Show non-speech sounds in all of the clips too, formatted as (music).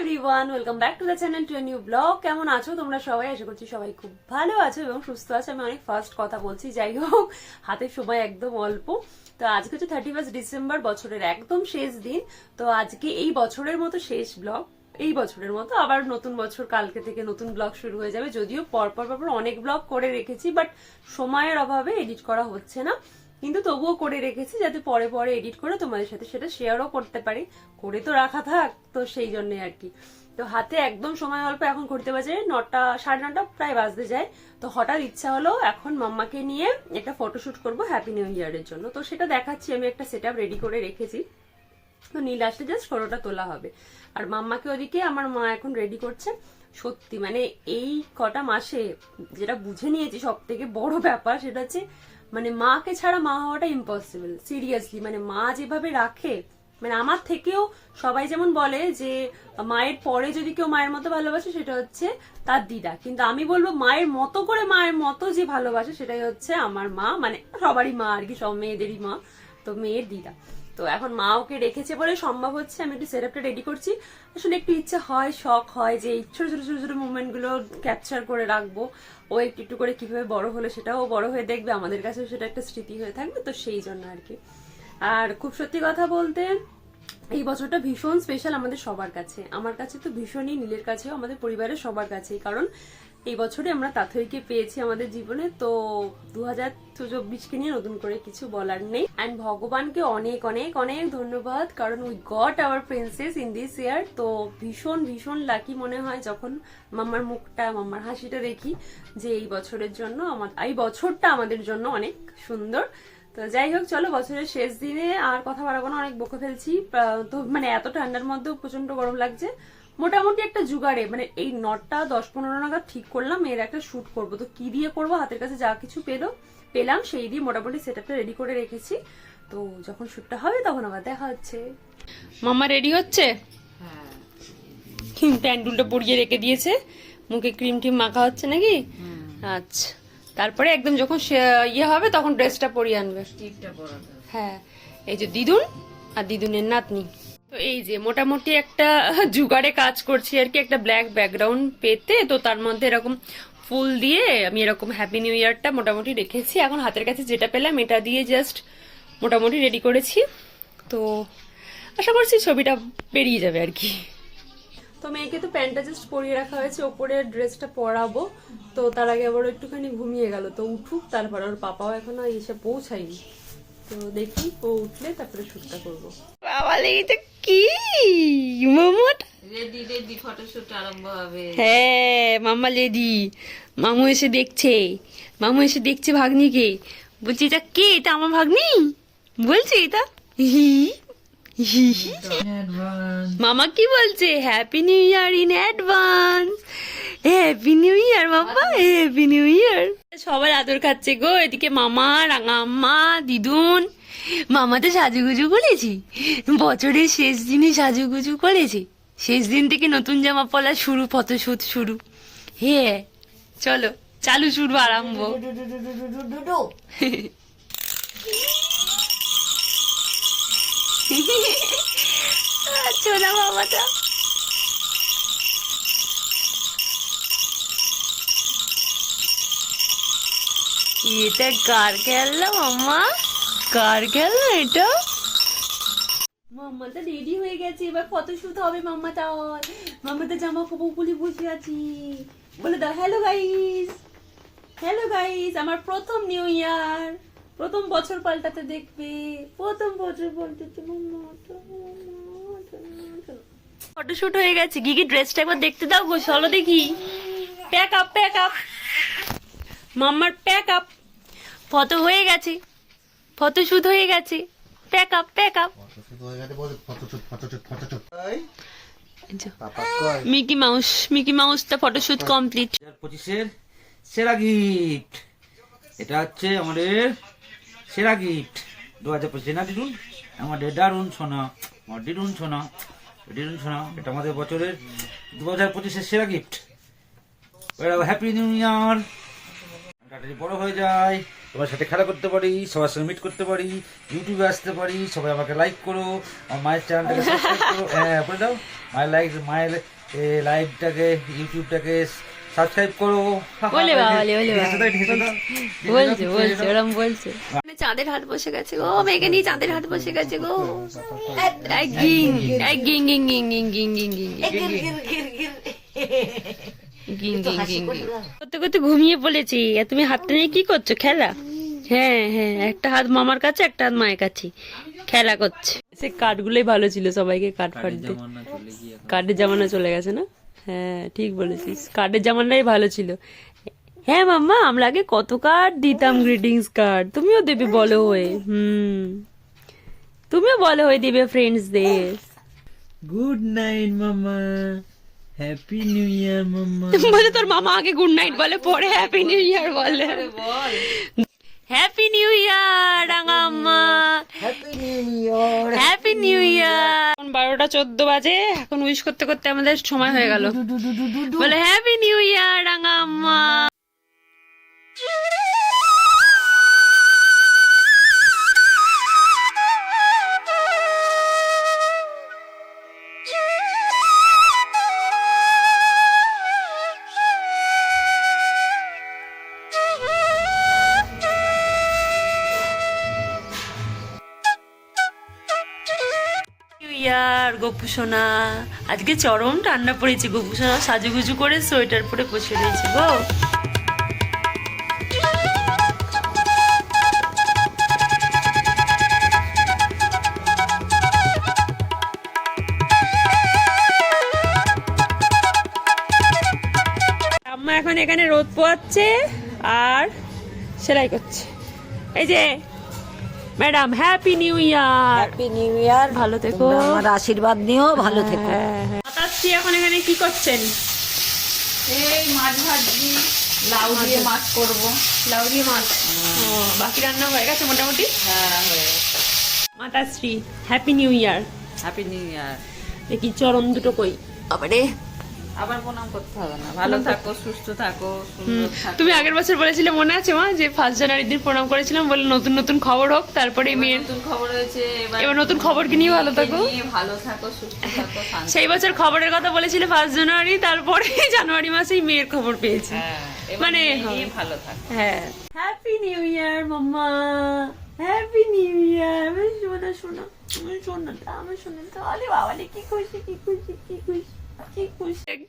Everyone welcome back to the channel to new blog কেমন আছো তোমরা সবাই? আশা করছি সবাই খুব ভালো আছো এবং সুস্থ আছো। আমি অনেক ফার্স্ট কথা বলছি, যাই হোক, হাতে সময় একদম অল্প। তো আজকে হচ্ছে থার্টি ফার্স্ট ডিসেম্বর বছরের একদম শেষ দিন। তো আজকে এই বছরের মতো শেষ ব্লগ এই বছরের মতো আবার নতুন বছর কালকে থেকে নতুন ব্লগ শুরু হয়ে যাবে। যদিও পরপর পরপর অনেক ব্লগ করে রেখেছি বাট সময়ের অভাবে এডিট করা হচ্ছে না। কিন্তু তবুও করে রেখেছি যাতে পরে পরে এডিট করে তোমাদের সাথে সেটা শেয়ারও করতে পারি। করে তো রাখা থাক, তো সেই জন্যই আর কি। তো হাতে একদম সময় অল্প এখন করতে বাজে নটা, সাড়ে নটা প্রায় বাজতে যায়। তো হঠাৎ ইচ্ছা হলো এখন মাম্মাকে নিয়ে একটা ফটোশুট করব হ্যাপি নিউ ইয়ারের জন্য। তো সেটা দেখাচ্ছি, আমি একটা সেট রেডি করে রেখেছি। তো নীল আসলে জাস্ট ফটোটা তোলা হবে। আর মাম্মাকে ওদিকে আমার মা এখন রেডি করছে। সত্যি মানে এই কটা মাসে যেটা বুঝে নিয়েছি সব থেকে বড় ব্যাপার সেটা হচ্ছে মানে মাকে ছাড়া মা হওয়াটা ইম্পসিবল সিরিয়াসলি মানে মা যেভাবে রাখে মানে আমার থেকেও সবাই যেমন বলে যে, মায়ের পরে যদি কেউ মায়ের মতো ভালোবাসে সেটা হচ্ছে তার দিদা। কিন্তু আমি বলব মায়ের মতো করে মায়ের মতো যে ভালোবাসে সেটাই হচ্ছে আমার মা মানে সবারই মা আর কি, সব মেয়েদেরই মা, তো মেয়ের দিদা। তো এখন মা ওকে রেখেছে বলে সম্ভব হচ্ছে, আমি একটু সেটআপটা রেডি করছি। আসলে একটু ইচ্ছা হয়, শখ হয় যে ছোট ছোট ছোট ছোট মুভমেন্টগুলো ক্যাপচার করে রাখব। ও একটু একটু করে কীভাবে বড় হলো সেটাও বড় হয়ে দেখবে, আমাদের কাছে সেটা একটা স্মৃতি হয়ে থাকবে, তো সেই জন্য আর কি। আর খুব সত্যি কথা বলতে, এই বছরটা ভীষণ স্পেশাল আমাদের সবার কাছে। আমার কাছে তো ভীষণই, নীলের কাছেও, আমাদের পরিবারের সবার কাছেই। কারণ এই বছরে আমরা তাথইকে পেয়েছি আমাদের জীবনে, তো দু হাজার চব্বিশকে নিয়ে নতুন করে কিছু বলার নেই। অ্যান্ড ভগবানকে অনেক অনেক অনেক ধন্যবাদ, কারণ we got our princess in this year তো ভীষণ ভীষণ লাকি মনে হয় যখন মাম্মার মুখটা মাম্মার হাসিটা দেখি যে এই বছরের জন্য আমার, এই বছরটা আমাদের জন্য অনেক সুন্দর। তো যাই হোক, চলো বছরের শেষ দিনে আর কথা বাড়াবো না, অনেক বকে ফেলছি। তো মানে এত ঠান্ডার মধ্যেও প্রচণ্ড গরম লাগছে। মোটামুটি একটা জুগাড়ে। মানে এই নটটা দশ পনেরো নাগাদ ঠিক করলাম এর একটা শুট করব। তো কি দিয়ে করব? হাতের কাছে যা কিছু পেল পেলাম সেই দিয়ে মোটামুটি সেটআপটা রেডি করে রেখেছি। তো যখন শুটটা হবে তখন আবার দেখা হচ্ছে। মামা রেডি হচ্ছে? প্যান্ডুলটা পরিয়ে রেখে দিয়েছে। মুখে ক্রিম টিম মাখা হচ্ছে নাকি? আচ্ছা। তারপরে একদম যখন সে- ইয়ে হবে তখন ড্রেসটা পরিয়ে আনবে। হ্যাঁ। এই যে দিদুন আর দিদুনের নাতনি। তো এই যে মোটামুটি একটা (laughs) জুগাড়ে কাজ করছি আর কি, একটা ব্ল্যাক ব্যাকগ্রাউন্ড পেতে। তো তার মধ্যে এরকম ফুল দিয়ে আমি এরকম হ্যাপি নিউ ইয়ারটা মোটামুটি রেখেছি। এখন হাতের কাছে যেটা পেলাম, এটা দিয়ে জাস্ট মোটামুটি রেডি করেছি। তো আশা করছি ছবিটা বেরিয়ে যাবে আর কি। তো মেয়েকে তো প্যান্টটা জাস্ট পরিয়ে রাখা হয়েছে, ওপরে ড্রেসটা পরাবো। তো তার আগে আবার একটুখানি ঘুমিয়ে গেল। তো উঠুক, তারপর ওর পাপাও এখনও এসে পৌঁছায়নি। তো দেখি ও উঠলে তারপরে শুটটা করব। বাবা এটা কি? মোমোট? রেডি রেডি ফটোশুট আরম্ভ হবে। হ্যাঁ মাম্মা লেডি মামু এসে দেখছে। মামু এসে দেখছে ভাগ্নিকে। বলছি এটা কে? এটা আমার ভাগ্নি? বলছে এটা? হি। মামা কি বলছে? Happy new year in advance happy new year মামা। হ্যাপি নিউ ইয়ার সবাই আদর খাচ্ছে গো। এদিকে মামা রাঙা আম্মা দিদুন। মামা তো সাজুগুজু করেছি। বছরের শেষ দিনে সাজুগুজু করেছি। শেষ দিন থেকে নতুন জামা পলা শুরু ফটোশুট শুরু। হে চলো চালু শুরু আরম্ভ। ছোলা বাবাটা এটা কার খেলনা মাম্মা কার খেলনা এটা? মাম্মা তো রেডি হয়ে গেছে এবার ফটোশুট হবে মাম্মা তাও মাম্মা তো জামা কাপড় খুলে বসে আছি। বলে দাও হ্যালো গাইস হ্যালো গাইস আমার প্রথম নিউ ইয়ার প্রথম বছর পাল্টাতে দেখবে প্রথম বছর পাল্টাতে ফটোশুট হয়ে গেছে গিগি ড্রেসটা একবার দেখতে দাও গো চলো দেখি। প্যাক আপ প্যাক আপ মাম্মার প্যাক আপ ফটো হয়ে গেছে। ফটোশুট হয়ে গেছে। Pack up pack up Mickey Mouse Mickey মাউসটা photoshoot complete পঁচিশের সেরা গিফট এটা হচ্ছে আমাদের সেরা গিফট দু হাজার পঁচিশে না দিদুন? আমাদের দারুণ সোনা। আমার দিদুন সোনা। দিদুন সোনা এটা আমাদের বছরের দু হাজার পঁচিশের সেরা গিফট হ্যাপি নিউ ইয়ার বড় হয়ে যায়। তোমার সাথে খেলা করতে পারি সবার সঙ্গে মিট করতে পারি ইউটিউবে আসতে পারি সবাই আমাকে লাইক করো আমার মায়ের চ্যানেলটাকে সাবস্ক্রাইব করো। (laughs) হ্যাঁ বলে দাও মায়ের লাইক মায়ের লাইভটাকে ইউটিউবটাকে সাবস্ক্রাইব করো। বলে বাবা, বলে, বলে বলছে বলছে ওরম বলছে। চাঁদের হাত বসে গেছে গো মেঘে নিয়ে চাঁদের হাত বসে গেছে গিং। গিং গিং গিং গিং গিং গিং গিং গিং গিং গিং। করতে করতে ঘুমিয়ে পড়েছি। আর তুমি হাতটা নিয়ে কি করছ? খেলা? হ্যাঁ হ্যাঁ একটা হাত মামার কাছে একটা হাত মায়ের কাছে। খেলা করছে। সে কাঠগুলোই ভালো ছিল সবাইকে কাঠ ফাট দিয়ে। কাঠের জামানা চলে গেছে না? হ্যাঁ ঠিক বলেছিস। কাঠের জামানাই ভালো ছিল। হ্যাঁ মাম্মা আমরা আগে কত কার্ড দিতাম গ্রিটিংস কার্ড? তুমিও দেবে বলো হয়ে। হুম। তুমিও বলো হয়ে দিবে ফ্রেন্ডসদের গুড নাইট মামা হ্যাপি নিউ ইয়ার মামা বলে তোর মামা আগে গুড নাইট বলে পরে হ্যাপি নিউ ইয়ার বলে। Happy new year রাঙাম্মা। Happy new year happy new year এখন বারোটা চোদ্দ বাজে এখন উইশ করতে করতে আমাদের সময় হয়ে গেল। (laughs) বলে হ্যাপি নিউ ইয়ার রাঙাম্মা। সোনা। আজকে চরম ঠান্ডা পড়েছে গপু সোনা সাজুগুজু করে সোয়েটার পরে বসে রয়েছে গো। এখন এখানে রোদ পোয়াচ্ছে আর সেলাই করছে। এই যে madam happy new year happy new year ভালো থেকো। আমার আশীর্বাদ নিও ভালো থেকো। হ্যাঁ, হ্যাঁ। মাতাশ্রী এখন এখানে কি করছেন? এই মাছ ভাজি লাউ দিয়ে মাছ করব। লাউ দিয়ে মাছ? ও, বাকি রান্না হয়ে গেছে মোটামুটি? হ্যাঁ হয়ে Matashree happy new year happy new year দেখি চরণ দুটো কই? আবারে আবার প্রণাম করতে হবে না। ভালো থাকো সুস্থ থাকো তুমি আগের বছর বলেছিলে মনে আছে মা? যে ফার্স্ট জানুয়ারির দিন প্রণাম করেছিলাম বলে নতুন নতুন খবর হোক তারপরে মেয়ের নতুন খবর হয়েছে এবার নতুন খবর কি নিয়ে ভালো থাকো? ভালো থাকো সুস্থ থাকো সেই বছর খবরের কথা বলেছিলে ফার্স্ট জানুয়ারি তারপরে (laughs) জানুয়ারি মাসেই মেয়ের খবর পেয়েছি। হ্যাঁ মানে মেয়ে হ্যাঁ। ভালো থাকো। হ্যাঁ। হ্যাপি নিউ ইয়ার মাম্মা। হ্যাপি নিউ ইয়ার আমি শোনা শোনা আমি শোনাটা আমি শোনাটা আরে বাবা কি খুশি কি খুশি কি খুশি।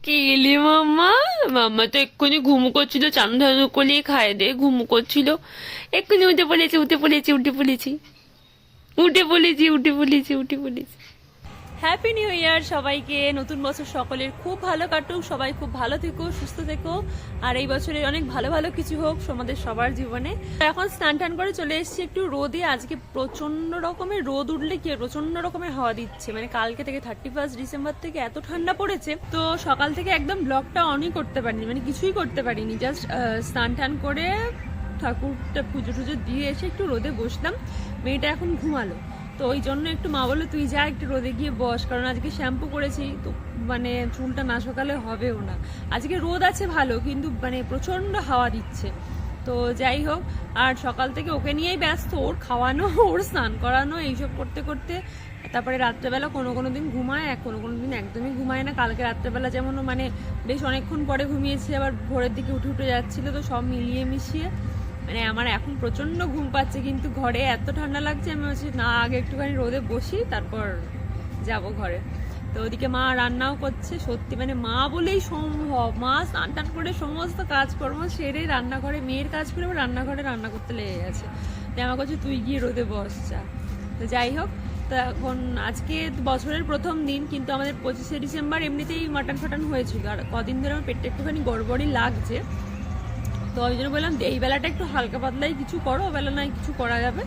কি মামা মামা তো এক্ষুনি ঘুমু করছিল চান ধান করলেই খায় দে, ঘুমু করছিল। এক্ষুনি উঠে পড়েছি উঠে পড়েছি উঠে পড়েছি। উঠে পড়েছি উঠে পড়েছি উঠে পড়েছি। হ্যাপি নিউ ইয়ার সবাইকে। নতুন বছর সকলের খুব ভালো কাটুক, সবাই খুব ভালো থেকো, সুস্থ থেকো। আর এই বছরে অনেক ভালো ভালো কিছু হোক আমাদের সবার জীবনে। এখন স্নান টান করে চলে এসেছি একটু রোদে। আজকে প্রচণ্ড রকমের রোদ উঠলে কি প্রচণ্ড রকমের হাওয়া দিচ্ছে। মানে কালকে থেকে থার্টি ফার্স্ট ডিসেম্বর থেকে এত ঠান্ডা পড়েছে, তো সকাল থেকে একদম ব্লগটা অনই করতে পারিনি মানে কিছুই করতে পারিনি। জাস্ট স্নান টান করে ঠাকুরটা পুজো টুজো দিয়ে এসে একটু রোদে বসলাম। মেয়েটা এখন ঘুমালো। তো ওই জন্য একটু মা বলল, তুই যা একটু রোদে গিয়ে বস, কারণ আজকে শ্যাম্পু করেছি, তো মানে চুলটা না সকালে হবেও না। আজকে রোদ আছে ভালো, কিন্তু মানে প্রচণ্ড হাওয়া দিচ্ছে। তো যাই হোক, আর সকাল থেকে ওকে নিয়েই ব্যস্ত, ওর খাওয়ানো, (laughs) ওর স্নান করানো, এইসব করতে করতে। তারপরে রাত্রেবেলা কোনো কোনো দিন ঘুমায়, আর কোনো কোনো দিন একদমই ঘুমায় না। কালকে রাত্রেবেলা যেমন মানে বেশ অনেকক্ষণ পরে ঘুমিয়েছে, আবার ভোরের দিকে উঠে উঠে যাচ্ছিল, তো সব মিলিয়ে মিশিয়ে মানে আমার এখন প্রচণ্ড ঘুম পাচ্ছে, কিন্তু ঘরে এত ঠান্ডা লাগছে, আমি বলছি, না, আগে একটুখানি রোদে বসি, তারপর যাব ঘরে। তো ওদিকে মা রান্নাও করছে, সত্যি মানে মা বলেই সম্ভব, মা স্নান টান করে সমস্ত কাজকর্ম সেরে রান্নাঘরে, মেয়ের কাজ করে রান্নাঘরে রান্না করতে লেগে গেছে। যে আমার কাছে তুই গিয়ে রোদে বস, যা। তো যাই হোক, তো এখন আজকে বছরের প্রথম দিন, কিন্তু আমাদের পঁচিশে ডিসেম্বর এমনিতেই মাটন ফাটন হয়েছিল, আর কদিন ধরে আমার পেটটা একটুখানি গড়বড়ই লাগছে। তো ওই জন্য বললাম এই বেলাটা একটু হালকা পাতলাই কিছু করো বেলা নয় কিছু করা যাবে।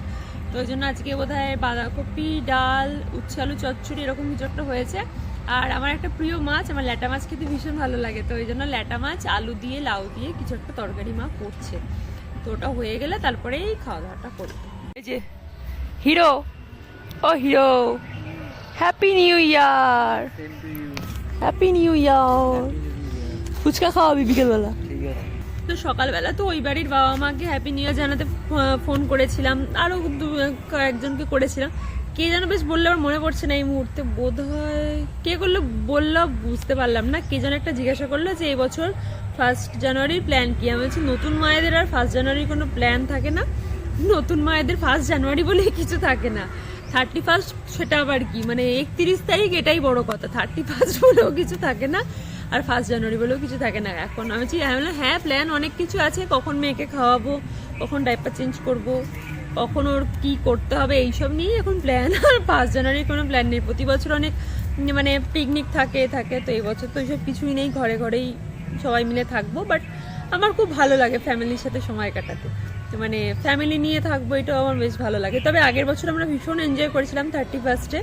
তো ওই জন্য আজকে বোধ হয় বাঁধাকপি ডাল উচ্ছে আলু চচ্চড়ি এরকম কিছু একটা হয়েছে। আর আমার একটা প্রিয় মাছ আমার ল্যাটা মাছ খেতে ভীষণ ভালো লাগে। তো ওই জন্য ল্যাটা মাছ আলু দিয়ে লাউ দিয়ে কিছু একটা তরকারি মা করছে। তো ওটা হয়ে গেলে তারপরেই খাওয়া দাওয়াটা করব। এই যে হিরো ও hero happy new year. Happy new year. Phuchka খাওয়াবি বিকেলবেলা। ঠিক আছে। তো সকালবেলা তো ওই বাড়ির বাবা মাকে হ্যাপি নিউ ইয়ার জানাতে ফোন করেছিলাম। আরও কয়েকজনকে করেছিলাম। কে যেন বেশ বলল আমার মনে পড়ছে না এই মুহূর্তে। বোধ হয় কে করল বলল বুঝতে পারলাম না। কে যেন একটা জিজ্ঞাসা করল যে, এই বছর ফার্স্ট জানুয়ারির প্ল্যান কি? আমি বলছি, নতুন মায়েদের আর ফার্স্ট জানুয়ারির কোনো প্ল্যান থাকে না? নতুন মায়েদের ফার্স্ট জানুয়ারি বলে কিছু থাকে না। থার্টি ফার্স্ট সেটা আবার কি? মানে একত্রিশ তারিখ এটাই বড় কথা। থার্টি ফার্স্ট বলেও কিছু থাকে না। আর ফার্স্ট জানুয়ারি বলেও কিছু থাকে না। এখন আমি বলছি, হ্যাঁ প্ল্যান অনেক কিছু আছে। কখন মেয়েকে খাওয়াবো? কখন ডাইপার চেঞ্জ করব? কখন ওর কী করতে হবে? এইসব নিয়েই এখন প্ল্যান (laughs) আর ফার্স্ট জানুয়ারি কোনো প্ল্যান নেই। প্রতি বছর অনেক মানে পিকনিক থাকে থাকে। তো এই বছর তো এইসব কিছুই নেই। ঘরে ঘরেই সবাই মিলে থাকব। বাট আমার খুব ভালো লাগে ফ্যামিলির সাথে সময় কাটাতে। তো মানে ফ্যামিলি নিয়ে থাকব এটাও আমার বেশ ভালো লাগে। তবে আগের বছর আমরা ভীষণ এনজয় করেছিলাম থার্টি ফার্স্টে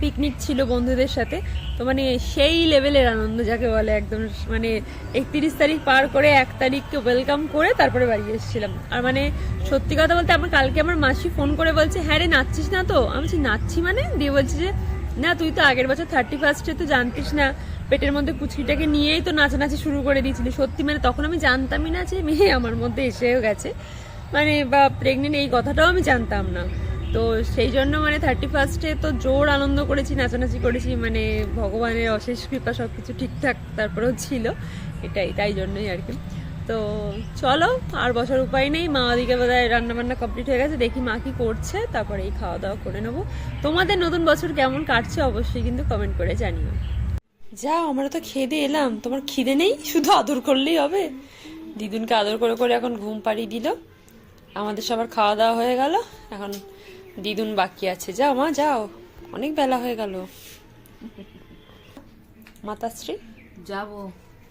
পিকনিক ছিল বন্ধুদের সাথে। তো মানে সেই লেভেলের আনন্দ, যাকে বলে একদম মানে একত্রিশ তারিখ পার করে এক তারিখকে ওয়েলকাম করে তারপরে বাড়ি এসেছিলাম। আর মানে সত্যি কথা বলতে আমার কালকে আমার মাসি ফোন করে বলছে হ্যাঁ রে, নাচছিস না তো? আমি বলছি, নাচছি মানে? দিয়ে বলছি যে, না, তুই তো আগের বছর থার্টি ফার্স্টে তো জানতিস না। পেটের মধ্যে কুচকিটাকে নিয়েই তো নাচানাচি শুরু করে দিয়েছিলি। সত্যি মানে তখন আমি জানতামই না যে মেয়ে আমার মধ্যে এসেও গেছে। মানে বা প্রেগনেন্ট এই কথাটাও আমি জানতাম না। তো সেই জন্য মানে থার্টি ফার্স্টে তো জোর আনন্দ করেছি, নাচানাচি করেছি মানে ভগবানের অশেষ কৃপা সব কিছু ঠিকঠাক তারপরেও ছিল, এটাই, তাই জন্যই আর কি। তো চলো, আর বসার উপায় নেই, মা ওদিকে বোধহয় রান্নাবান্না কমপ্লিট হয়ে গেছে, দেখি মা কি করছে, তারপরে এই খাওয়া দাওয়া করে নেব। তোমাদের নতুন বছর কেমন কাটছে অবশ্যই কিন্তু কমেন্ট করে জানিও। যাও, আমরা তো খেয়ে দিয়ে এলাম, তোমার খিদে নেই? শুধু আদর করলেই হবে। দিদুনকে আদর করে করে এখন ঘুম পাড়িয়ে দিল। আমাদের সবার খাওয়া দাওয়া হয়ে গেল, এখন দিদুন বাকি আছে। যাও মা যাও। অনেক বেলা হয়ে গেল। মাতাশ্রী? যাব।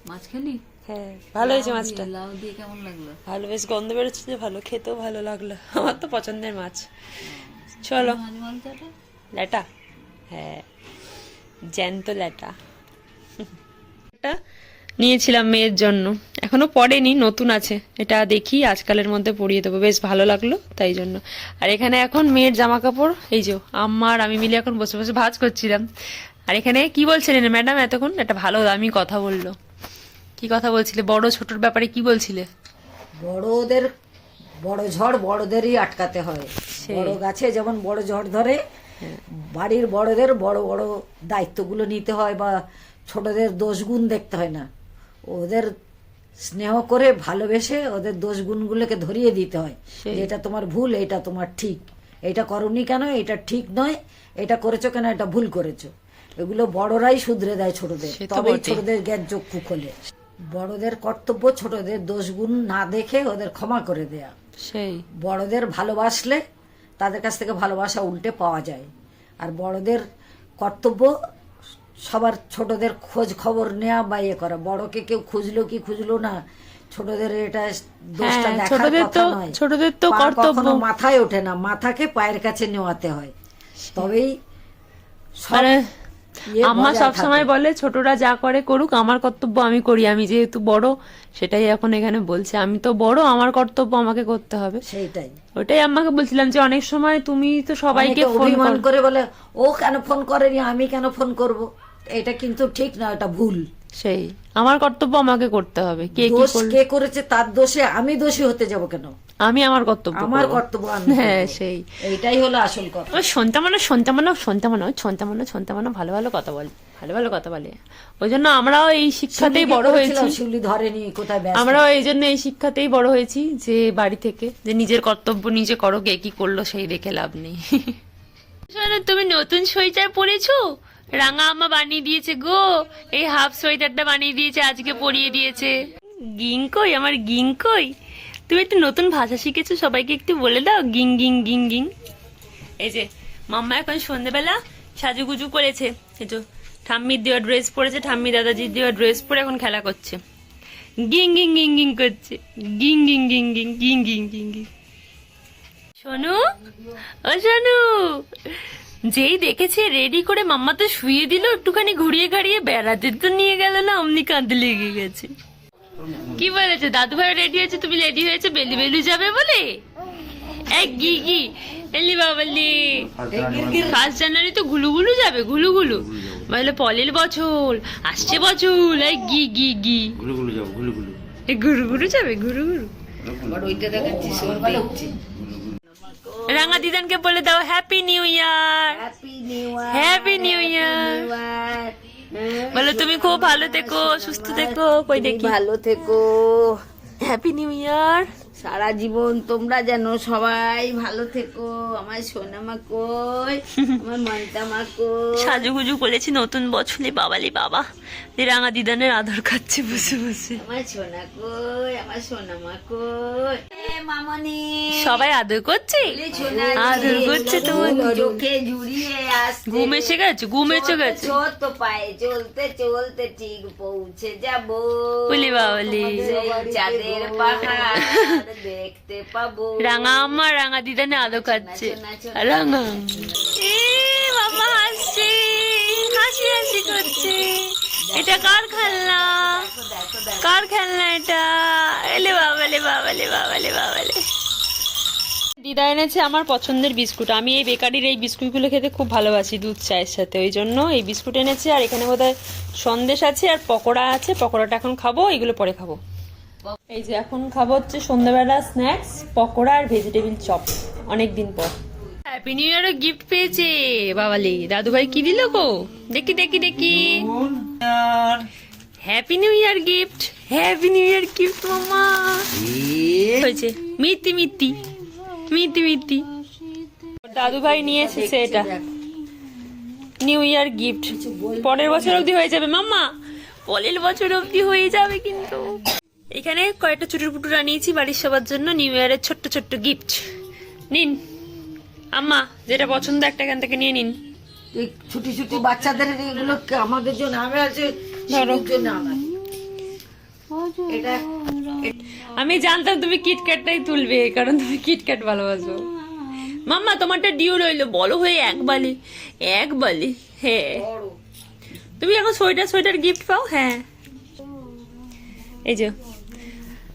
মাছ খেলি? হ্যাঁ ভালো হয়েছে মাছটা। লাউ দিয়ে কেমন লাগল? ভালো বেশ গন্ধ বেরোচ্ছে যে ভালো খেতেও ভালো লাগল। আমার তো পছন্দের মাছ। চলো? ল্যাটা? হ্যাঁ জ্যান্ত ল্যাটা। নিয়েছিলাম মেয়ের জন্য। এখনও পড়েনি নতুন আছে। এটা দেখি আজকালের মধ্যে পরিয়ে দেবো। বেশ ভালো লাগল তাই জন্য। আর এখানে এখন মেয়ের জামা কাপড় এই যে আম্মা আর আমি মিলে এখন বসে বসে ভাজ করছিলাম। আর এখানে কি বলছিলেন ম্যাডাম এতক্ষণ? একটা ভালো দামি কথা বলল। কি কথা বলছিলে? বড় ছোটর ব্যাপারে কি বলছিলে? বড়দের বড় ঝড় বড়দেরই আটকাতে হয়। বড় গাছে যেমন বড় ঝড় ধরে বাড়ির বড়দের বড় বড় দায়িত্বগুলো নিতে হয় বা ছোটদের দোষগুণ দেখতে হয় না। ওদের স্নেহ করে ভালোবেসে ওদের দোষ গুণগুলোকে ধরিয়ে দিতে হয়। এটা তোমার ভুল এটা তোমার ঠিক। এটা করনি কেন এটা ঠিক নয় এটা করেছ কেন এটা ভুল করেছ। এগুলো বড়রাই শুধরে দেয় ছোটদের। সে তো তবেই ছোটদের জ্ঞান চক্ষু খোলে। বড়দের কর্তব্য ছোটদের দোষগুণ না দেখে ওদের ক্ষমা করে দেয়া। সেই। বড়দের ভালোবাসলে তাদের কাছ থেকে ভালোবাসা উল্টে পাওয়া যায়। আর বড়দের কর্তব্য সবার ছোটদের খোঁজ খবর নেওয়া বা ইয়ে করা। বড়কে কেউ খুঁজলো কি খুঁজলো না ছোটদের এটা দোষটা হ্যাঁ, দেখার ছোটদের কথা তো- নয়। ছোটদের তো কর্তব্য। মাথায় ওঠে না মাথাকে পায়ের কাছে নেওয়াতে হয়। তবেই মানে ইয়ে আম্মা বজায় সব সময় বলে ছোটরা যা করে করুক আমার কর্তব্য আমি করি আমি যেহেতু বড় সেটাই এখন এখানে বলছে। আমি তো বড় আমার কর্তব্য আমাকে করতে হবে। সেটাই ওটাই আম্মাকে বলছিলাম যে অনেক সময় তুমি তো সবাইকে ফোন অভিমান করে। বলে ও কেন ফোন করেনি? আমি কেন ফোন করব? এটা কিন্তু ঠিক না এটা ভুল। সেই। আমার কর্তব্য আমাকে করতে হবে। কে কি দোষ কে করেছে তার দোষে আমি দোষী হতে যাব কেন? আমি আমার কর্তব্য আমার। কর্তব্য আমি হ্যাঁ সেই। এইটাই হলো আসল কথা। ও সন্তামানো সন্তামানো সন্তামানো সন্তামানো সন্তামানো ভালো ভালো কথা বলে ভালো ভালো কথা বলে। ওই জন্য আমরাও এই শিক্ষাতেই বড়? হয়েছি। শিউলি ধরেনি কোথায় আমরাও এই জন্য এই শিক্ষাতেই বড় হয়েছি যে বাড়ি থেকে যে নিজের কর্তব্য নিজে করো কে কি করল সেই দেখে লাভ নেই। (laughs) তুমি নতুন সোয়েটার পরেছো রাঙা আমা বানিয়ে দিয়েছে গো এই হাফ সোয়েটারটা বানিয়ে দিয়েছে আজকে পরিয়ে দিয়েছে গিঙ্কই আমার গিঙ্কই তুমি একটু নতুন ভাষা শিখেছো সবাইকে একটু বলে দাও গিং গিং গিং গিং এই যে মাম্মা এখন সন্ধেবেলা সাজুগুজু করেছে এই যে ঠাম্মির দেওয়া ড্রেস পরেছে ঠাম্মি দাদাজির দেওয়া ড্রেস পরে এখন খেলা করছে গিং গিং গিং গিং করছে গিং গিং গিং গিং গিং গিং গিং গিং শোনু ও শোনু যেই দেখেছে রেডি করে মাম্মা তো শুয়ে দিল একটুখানি ঘুরিয়ে ঘাড়িয়ে বেড়াতে তো নিয়ে গেল না অমনি কাঁদতে লেগে গেছে। কি বলেছে? দাদু ভাই রেডি হয়েছে? তুমি রেডি হয়েছে? বেলি বেলু যাবে বলে? এক গি গি এলি বাবালি ফার্স্ট জানুয়ারি তো ঘুলু ঘুলু যাবে ঘুলু ঘুলু বলে পলের বছর আসছে বছর এই গি গি গি। গুলু গুলু যাও গুলু গুলু। এ ঘুরু ঘুরু যাবে ঘুরু ঘুরু আবার ওইটা দেখাচ্ছি রাঙা দিদানকে বলে দাও happy new year happy new year বলো তুমি খুব ভালো থেকো সুস্থ থেকো কই দেখি? ভালো থেকো। হ্যাপি নিউ ইয়ার সারা জীবন তোমরা যেন সবাই ভালো থেকো। আমার সোনামা কই? (laughs) আমার মান্তামা কই? সাজুগুজু করেছি নতুন বছরে বাবালি বাবা। যে রাঙা দিদানের আদর খাচ্ছে বসে বসে। আমার সোনা কই? আমার সোনামা কই? সবাই আদর করছে? আদর করছে তোমার চোখে জুড়িয়ে আসছে। ঘুম এসে গেছে ঘুম এসে গেছে। ছোট পায়ে চলতে চলতে ঠিক পৌঁছে যাব। বলি বাবলি। সেই চাঁদের পাহাড় (laughs) দেখতে পাবো। রাঙা আমার রাঙা দিদানে আদর খাচ্ছে রাঙা এ বাবা হাসছে হাসি হাসি করছে। এটা কার খেলনা? কার খেলনা এটা? এলে বাবালে বাবালে বাবালে বাবালে দিদা এনেছে আমার পছন্দের বিস্কুট। আমি এই বেকারির এই বিস্কুটগুলো খেতে খুব ভালোবাসি দুধ চায়ের সাথে। ওই জন্য এই বিস্কুট এনেছে আর এখানে বোধহয় সন্দেশ আছে আর পকোড়া আছে। পকোড়াটা এখন খাব এগুলো পরে খাব। এই যে এখন খাব হচ্ছে সন্ধ্যাবেলা স্ন্যাক্স পকোড়া আর ভেজিটেবিল চপ অনেক দিন পর হ্যাপি নিউ ইয়ার গিফট পেয়েছে। বাবালি দাদু ভাই কি দিল গো? দেখি দেখি দেখি। আর happy new year gift happy new year gift মামা হয়েছে। মিত্তি মিত্তি মিত্তি মিত্তি দাদু ভাই নিয়ে এসেছে এটা। নিউ ইয়ার গিফট পরের বছর অবধি হয়ে যাবে মাম্মা। পরের বছর অবধি হয়ে যাবে কিন্তু। এখানে কয়েকটা চুটুর পুটুর আনিয়েছি বাড়ির সবার জন্য নিউ ইয়ারের ছোট্ট ছোট্ট গিফট নিন। আম্মা যেটা পছন্দ একটা এখান থেকে নিয়ে নিন। এই ছুটি ছুটি বাচ্চাদের এগুলো কে- আমাদের জন্য আমি আছে ধরো। শিশুর জন্য আমার এটা আমি জানতাম তুমি কিটক্যাটটাই তুলবে কারণ তুমি কিটক্যাট ভালোবাসো মাম্মা তোমারটা ডিউ রইলো বড় হয়ে এক বালি এক বালি হ্যাঁ তুমি এখন সোয়েটার সোয়েটার গিফট পাও হ্যাঁ এই যে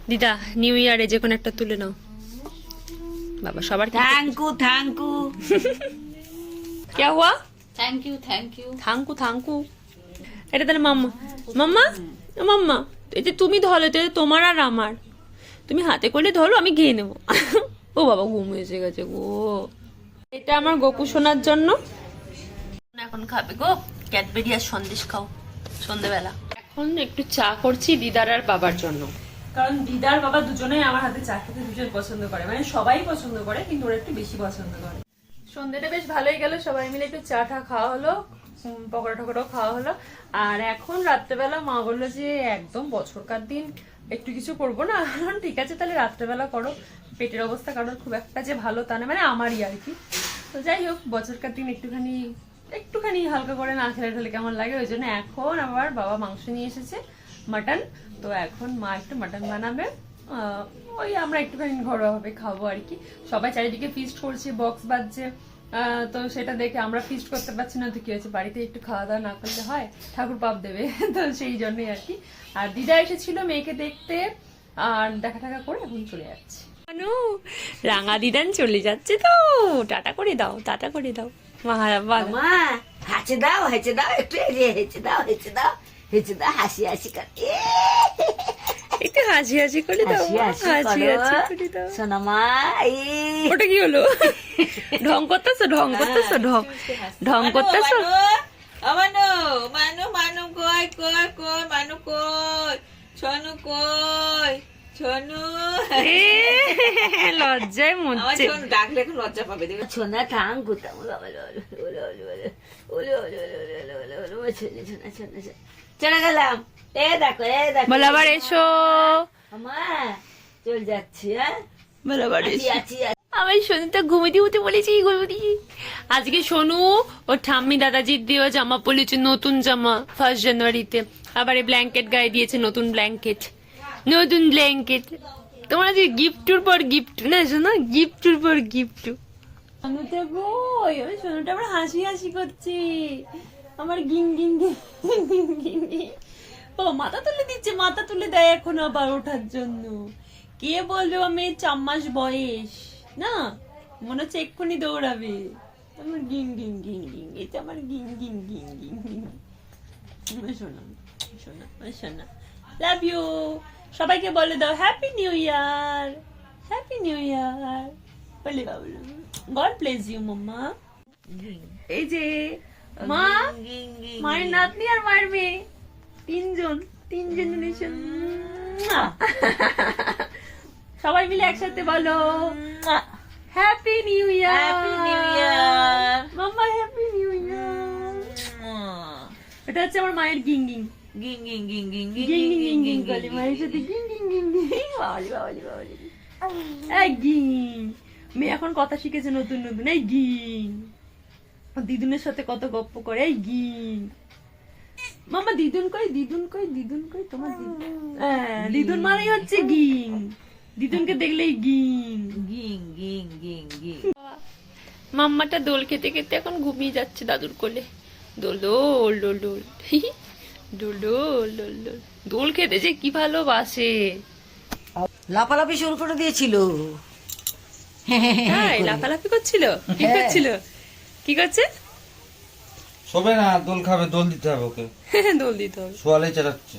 দিদা নিউ ইয়ারে যে কোনো একটা তুলে নাও বাবা সবার কি থ্যাংক ইউ থ্যাংক ইউ क्या हुआ thank you thank you thank you thank you এটা তাহলে মাম্মা। মাম্মা? মাম্মা এই যে তুমি ধরো এটা তোমার আর আমার। তুমি হাতে করলে ধরো আমি খেয়ে নেব। ও বাবা ঘুম এসে গেছে গো। এটা আমার গোপু সোনার জন্য। এখন খাবে গো। ক্যাডবেরি আর সন্দেশ খাও সন্ধেবেলা। এখন একটু চা করছি দিদার আর বাবার জন্য। কারণ দিদার বাবা দুজনেই আমার হাতে চা খেতে ভীষণ পছন্দ করে। মানে সবাই পছন্দ করে কিন্তু ওরা একটু বেশি পছন্দ করে। সন্ধ্যেটা বেশ ভালোই গেল, সবাই মিলে একটু চা টা খাওয়া হলো পকোড়া টকোড়াও খাওয়া হলো। আর এখন রাত্রেবেলা মা বলল যে, একদম বছরকার দিন, একটু কিছু করব না? (laughs) ঠিক আছে, তাহলে রাত্রেবেলা করো। পেটের অবস্থা কারোর খুব একটা যে ভালো তা না মানে আমারই আর কি। তো যাই হোক, বছরকার দিন একটুখানি একটুখানি হালকা করে না খেলে ঠেলে কেমন লাগে, ওই জন্য এখন আবার বাবা মাংস নিয়ে এসেছে, মাটন। তো এখন মা একটু মাটন বানাবে। ওই আমরা একটুখানি ঘরোয়াভাবে খাব আর কি। সবাই চারিদিকে ফিস্ট করছে বক্স বাজছে আহ, তো সেটা দেখে আমরা ফিস্ট করতে পারছি না। তো কি হয়েছে? বাড়িতে একটু খাওয়া দাওয়া না করলে হয় ঠাকুর পাপ দেবে। (laughs) তো সেই জন্যই আর কি। আর দিদা এসেছিল মেয়েকে দেখতে আর দেখা টাকা করে এখন চলে যাচ্ছে। মানু রাঙা দিদান চলে যাচ্ছে তো। টাটা করে দাও টাটা করে দাও। মহারাবা মা হাঁচে দাও হেঁচে দাও একটু হেঁচে দাও হেঁচে দাও হেঁচে দাও হাসি হাসি কর। এ, একটু হাসি হাসি করে দাও হাসি হাসি করো দাও সোনা মা ওটা কি হলো ঢং করতেছো ঢং করতেছো ঢং ঢং করতেছো আমানো মানু মানু কই কই কই মানু কই ছনু কই ছনু লজ্জায় আমার মরছে ছনু ডাকলে এখন লজ্জা পাবে দেখবে সোনা ঠাং বাবা ওলে ওলে ওলে ওলে ওলে ওলে ওলে ওলে ওলে ওলে ওলে ছোনা ছোনা ছোনা ছোনা চলে গেলাম এ দেখো এ দেখো। বল আবার এসো। মা চল যাচ্ছি হ্যাঁ? বল আবার আছি। আমি সোনুটা ঘুমিয়ে উঠে বলেছি ঘুমিয়ে আজকে সোনু ও ঠাম্মি দাদাজির দেওয়া জামা পরেছে নতুন জামা ফার্স্ট জানুয়ারিতে আবার এই ব্ল্যাঙ্কেট গায়ে দিয়েছে নতুন ব্ল্যাঙ্কেট নতুন ব্ল্যাঙ্কেট তোমার আজকে গিফটুর পর গিফট না শোনো গিফটুর পর গিফট সোনুটা বই ওই সোনুটা আবার হাসি হাসি করছে। আমার গিং গিং গিং গিং গিং গিং। ও মাথা তুলে দিচ্ছে মাথা তুলে দেয় এখন আবার ওঠার জন্য। কে বলবে আমি চার মাস বয়স? না মনে হচ্ছে এক্ষুনি দৌড়াবে। আমার গিং গিং গিং গিং এটা আমার গিং গিং গিং গিং গিং। শোনা শোনা শোনা। লাভ ইউ সবাইকে বলে দাও happy new year happy new year বলে বাবু গড ব্লেস ইউ মাম্মা। এই যে মা মায়ের নাতনি আর মায়ের মেয়ে। তিনজন তিন জেনারেশন সবাই মিলে একসাথে বলো happy new year happy new year মাম্মা হ্যাপি নিউ ইয়ার এটা হচ্ছে আমার মায়ের গিং গিং। গিং গিং গিং গিং গিং গিং গিং গিং গিং মায়ের সাথে গিং। গিং গিং গিং (laughs) বাবালি বাবালি বাবালি। এই গিং। মেয়ে এখন কথা শিখেছে নতুন নতুন। এই গিং। দিদুনের সাথে কত গপ্প করে এই গিং। মামা দিদুন কই দিদুন কই দিদুন কই? তোমার দিদুন হ্যাঁ দিদুন মানেই হচ্ছে গিং। দিদুনকে দেখলেই গিং। গিং গিং গিং গিং। মাম্মাটা দোল খেতে খেতে এখন ঘুমিয়ে যাচ্ছে দাদুর কোলে। দোল দোল দোল দোল। দোল দোল দোল দোল। দোল খেতে যে কি ভালোবাসে। লাফালাফি শুরু করে দিয়েছিল। হ্যাঁ লাফালাফি করছিল। কি করছিল? কি করছে? শোবে না দোল খাবে দোল দিতে হবে ওকে। (laughs) দোল দিতে হবে। সোয়ালে চালাচ্ছে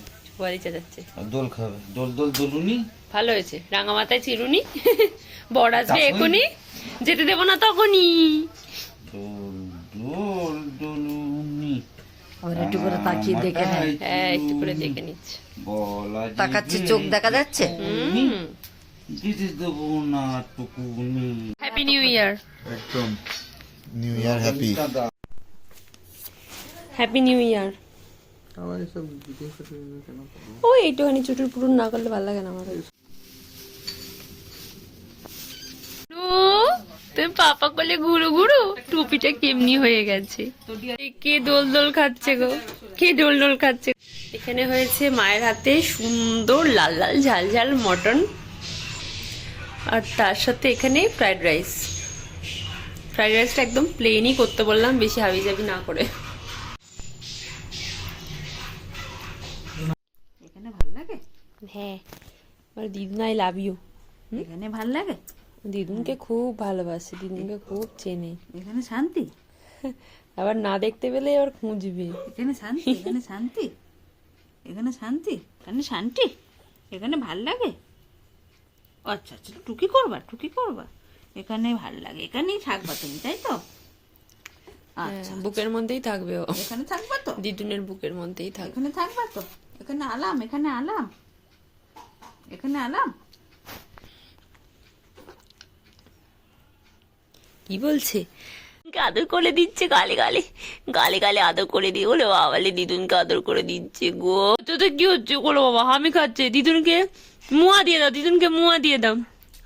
চাচাচ্ছে। আর দোল খাবে। দোল দোল দোলুনি। ভালো হয়েছে। রাঙা মাথায় চিরুনি। (laughs) বড় আসবে? এখনই। যেতে দেবো না তখনই। দোল দোল দোলুনি। আবার একটু করে তাকিয়ে দেখে নেয় হ্যাঁ একটু করে দেখে নিচ্ছে। বলা তাকাচ্ছে চোখ দেখা যাচ্ছে? দিতে দেবো না টুকুনি। হ্যাপি নিউ ইয়ার একদম। New year happy happy new year ও এইটুখানি চুটুর পুরুন না করলে ভালো লাগে না আমার। তুমি পাপা করলে ঘুরু ঘুরু? টুপিটা কেমনি হয়ে গেছে? কে দোল দোল খাচ্ছে গো? কে দোল দোল খাচ্ছে? এখানে হয়েছে মায়ের হাতে সুন্দর লাল লাল ঝাল ঝাল মটন। আর তার সাথে এখানে ফ্রাইড রাইস। ফ্রাইড রাইসটা একদম প্লেনই করতে বললাম বেশি হাবি জাবি না করে। হ্যাঁ আর দিদুন আই লাভ ইউ এখানে ভালো লাগে? দিদুনকে খুব ভালোবাসে দিদুনকে খুব চেনে। এখানে শান্তি? (laughs) আবার না দেখতে পেলে আবার খুঁজবে। এখানে শান্তি এখানে শান্তি? এখানে শান্তি? এখানে শান্তি? এখানে ভালো লাগে? আচ্ছা আচ্ছা টুকি করবা টুকি করবা। এখানে ভালো লাগে এখানেই থাকবা তুমি তাই তো? আচ্ছা হ্যাঁ, বুকের মধ্যেই থাকবে ও। এখানে থাকবা তো? দিদুনের বুকের মধ্যেই থাকবে এখানে থাকবা তো? এখানে আলাম এখানে আলাম। এখানে আলাম কি বলছে? আদর করে দিচ্ছে গালে গালে। গালে গালে আদর করে দিয়ে বলে বাবালে দিদুনকে আদর করে দিচ্ছে গো। তোদের কি হচ্ছে বলো বাবা? হামি খাচ্ছে। দিদুনকে মুয়া দিয়ে দাও দিদুনকে মুয়া দিয়ে দাও।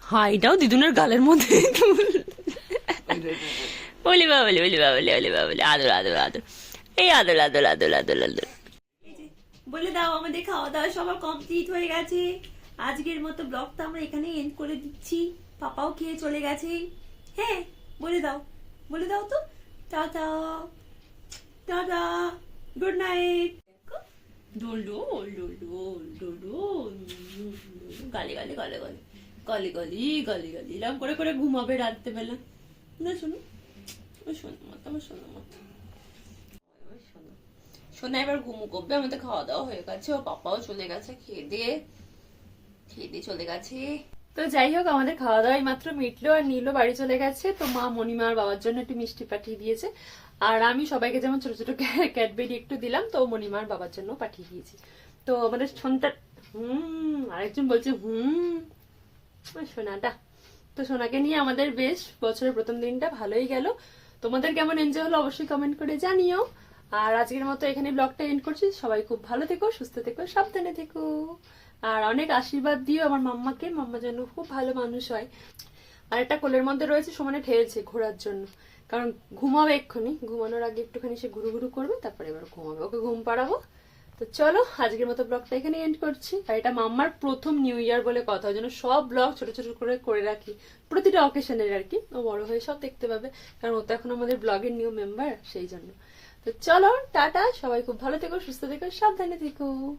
হাইটাও দিদুনের গালের মধ্যে। বলি বাবলে বলি বাবলে বলি বাবলে। আদর আদর আদর। এই আদর আদর আদর আদর আদর। বলে দাও আমাদের খাওয়া দাওয়া সবার কমপ্লিট হয়ে গেছে। আজকের মতো ব্লগটা আমরা এখানেই এন্ড করে দিচ্ছি। পাপাও খেয়ে চলে গেছে। হ্যাঁ বলে দাও। বলে দাও তো। টাটা। টাটা। গুড নাইট ডোল ডোল ডোল ডোল ডোল ডোল, গালে গালে গালে গালে গালে গালি গালে গালি। এরকম করে করে ঘুমাবে রাত্রেবেলা। না, শোনো। শোনো মত, আমার শোনো মত। শোনো। শোনা, এবার ঘুমু করবে আমাদের খাওয়া দাওয়া হয়ে গেছে। ও পাপাও চলে গেছে খেয়ে দিয়ে। খেয়ে চলে গেছে। তো যাই হোক, আমাদের খাওয়া দাওয়াই মাত্র মিটলো আর নীলও বাড়ি চলে গেছে। তো মা মণিমা আর বাবার জন্য একটু মিষ্টি পাঠিয়ে দিয়েছে। আর আমি সবাইকে যেমন ছোট ছোট ক্যাডবেরি একটু দিলাম, তো মণিমা আর বাবার জন্য পাঠিয়ে দিয়েছি। তো আমাদের সন্তান হুম, আরেকজন বলছে, হুম সোনাটা। তো সোনাকে নিয়ে আমাদের বেশ বছরের প্রথম দিনটা ভালোই গেল। তোমাদের কেমন এনজয় হলো অবশ্যই কমেন্ট করে জানিও। আর আজকের মতো এখানে ব্লগটা এন্ড করছি। সবাই খুব ভালো থেকো, সুস্থ থেকো, সাবধানে থেকো। আর অনেক আশীর্বাদ দিও আমার মাম্মাকে। মাম্মা যেন খুব ভালো মানুষ হয়। আর একটা কোলের মধ্যে রয়েছে, সমানে ঠেলছে ঘোরার জন্য। কারণ ঘুমাবে এক্ষুনি। ঘুমানোর আগে একটুখানি সে ঘুরু ঘুরু করবে, তারপরে এবার ঘুমাবে। ওকে ঘুম পাড়াবো। তো চলো, আজকের মতো ব্লগটা এখানে এন্ড করছি। আর এটা মাম্মার প্রথম নিউ ইয়ার বলে কথা। জন্য সব ব্লগ ছোট ছোট করে করে রাখি। প্রতিটা অকেশনের আর কি। ও বড় হয়ে সব দেখতে পাবে। কারণ ও তো এখন আমাদের ব্লগের নিউ মেম্বার সেই জন্য। তো চলো, টাটা। সবাই খুব ভালো থেকো, সুস্থ থেকো, সাবধানে থেকো।